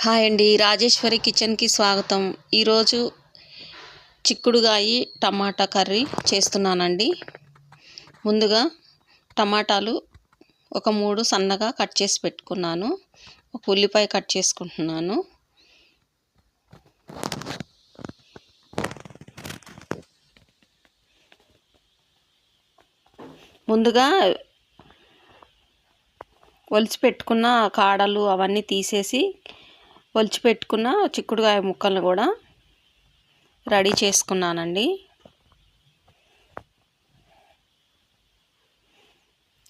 Hi అండి. రాజేశ్వరి కిచెన్కి స్వాగతం. ఈరోజు చిక్కుడుగాయి టమాటా కర్రీ చేస్తున్నానండి. ముందుగా టమాటాలు ఒక మూడు సన్నగా కట్ చేసి పెట్టుకున్నాను. ఒక ఉల్లిపాయ కట్ చేసుకుంటున్నాను. ముందుగా ఒలిచి పెట్టుకున్న కాడలు అవన్నీ తీసేసి ఒలిచి పెట్టుకున్న చిక్కుడుకాయ ముక్కలను కూడా రెడీ చేసుకున్నానండి.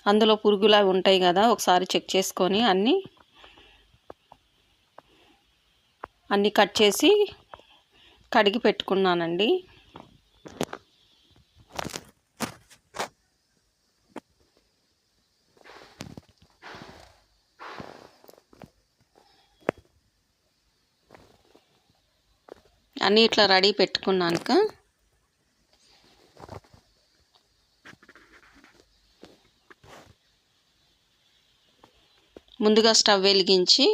అందులో పురుగులు అవి ఉంటాయి కదా ఒకసారి చెక్ చేసుకొని అన్నీ అన్నీ కట్ చేసి కడిగి పెట్టుకున్నానండి. అన్నీ ఇట్లా రెడీ పెట్టుకున్నాక ముందుగా స్టవ్ వెలిగించి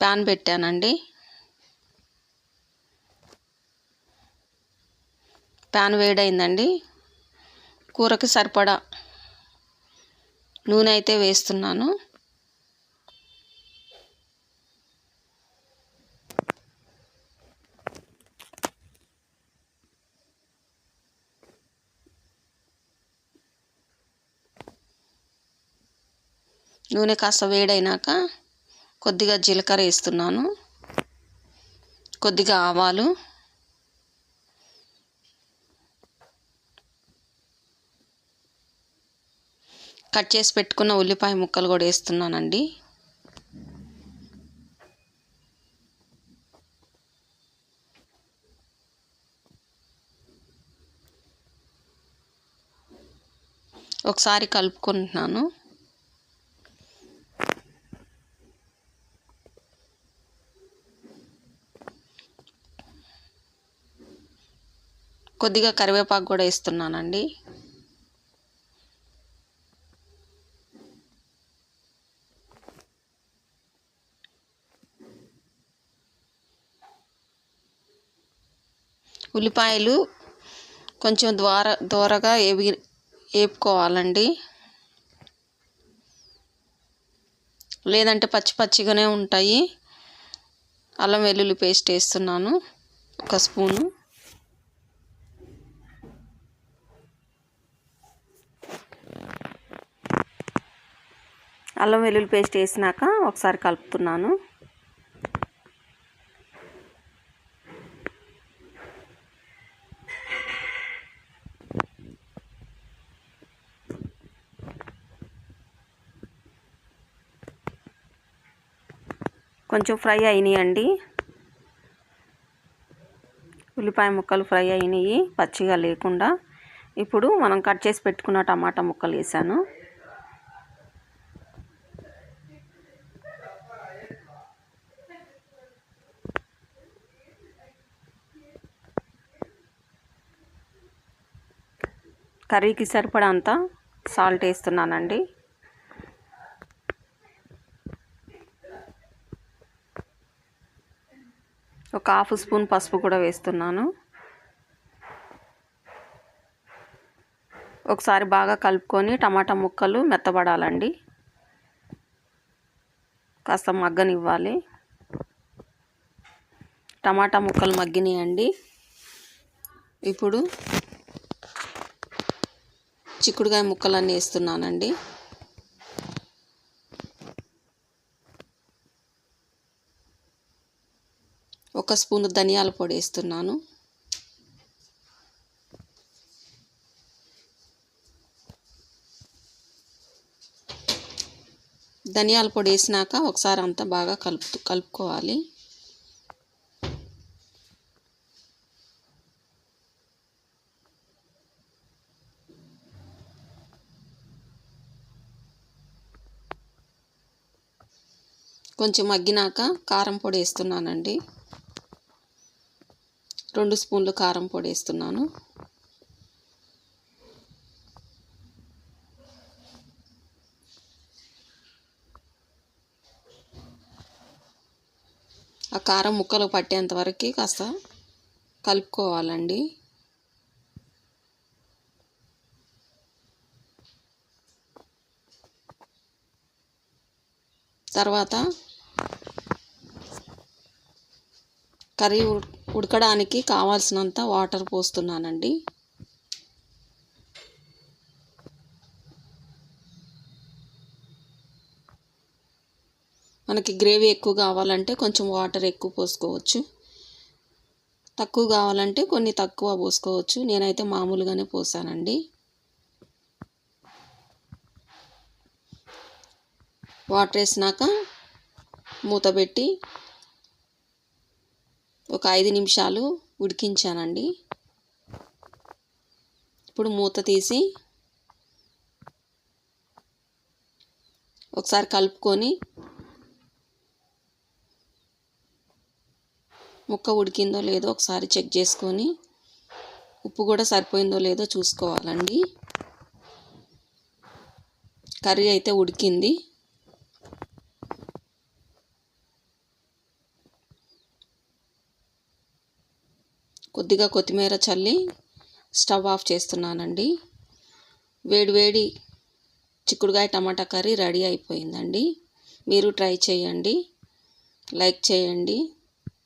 ప్యాన్ పెట్టానండి. ప్యాన్ వేడైందండి. కూరకి సరిపడా నూనె అయితే వేస్తున్నాను. నూనె కాస్త వేడైనాక కొద్దిగా జీలకర్ర వేస్తున్నాను. కొద్దిగా ఆవాలు. కట్ చేసి పెట్టుకున్న ఉల్లిపాయ ముక్కలు కూడా వేస్తున్నానండి. ఒకసారి కలుపుకుంటున్నాను. కొద్దిగా కరివేపాకు కూడా వేస్తున్నానండి. ఉల్లిపాయలు కొంచెం ద్వార దూరగా ఏవి వేపుకోవాలండి లేదంటే పచ్చి పచ్చిగానే ఉంటాయి. అల్లం వెల్లుల్లి పేస్ట్ వేస్తున్నాను ఒక స్పూను. అల్లం వెల్లుల్లి పేస్ట్ వేసినాక ఒకసారి కలుపుతున్నాను. కొంచెం ఫ్రై అయినాయండి. ఉల్లిపాయ ముక్కలు ఫ్రై అయినాయి పచ్చిగా లేకుండా. ఇప్పుడు మనం కట్ చేసి పెట్టుకున్న టమాటా ముక్కలు వేసాను. కర్రీకి సరిపడా అంత సాల్ట్ వేస్తున్నానండి. ఒక హాఫ్ స్పూన్ పసుపు కూడా వేస్తున్నాను. ఒకసారి బాగా కలుపుకొని టమాటా ముక్కలు మెత్తబడాలండి. కాస్త మగ్గనివ్వాలి. టమాటా ముక్కలు మగ్గినాయండి. ఇప్పుడు చిక్కుడుకాయ ముక్కలన్నీ వేస్తున్నానండి. ఒక స్పూన్ ధనియాల పొడి వేస్తున్నాను. ధనియాల పొడి వేసినాక ఒకసారి అంతా బాగా కలుపు కలుపుకోవాలి. కొంచెం మగ్గినాక కారం పొడి వేస్తున్నానండి. రెండు స్పూన్లు కారం పొడి వేస్తున్నాను. ఆ కారం ముక్కలు పట్టేంత వరకు కాస్త కలుపుకోవాలండి. తర్వాత కర్రీ ఉడకడానికి కావాల్సినంత వాటర్ పోస్తున్నానండి. మనకి గ్రేవీ ఎక్కువ కావాలంటే కొంచెం వాటర్ ఎక్కువ పోసుకోవచ్చు. తక్కువ కావాలంటే కొన్ని తక్కువ పోసుకోవచ్చు. నేనైతే మామూలుగానే పోసానండి. వాటర్ వేసినాక మూత పెట్టి ఒక ఐదు నిమిషాలు ఉడికించానండి. ఇప్పుడు మూత తీసి ఒకసారి కలుపుకొని ముక్క ఉడికిందో లేదో ఒకసారి చెక్ చేసుకొని ఉప్పు కూడా సరిపోయిందో లేదో చూసుకోవాలండి. కర్రీ అయితే ఉడికింది. కొద్దిగా కొత్తిమీర చల్లి స్టవ్ ఆఫ్ చేస్తున్నానండి. వేడివేడి చిక్కుడుగాయ చిక్కుడుకాయ టమాటా కర్రీ రెడీ అయిపోయిందండి. మీరు ట్రై చేయండి. లైక్ చేయండి.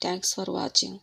Thanks for watching.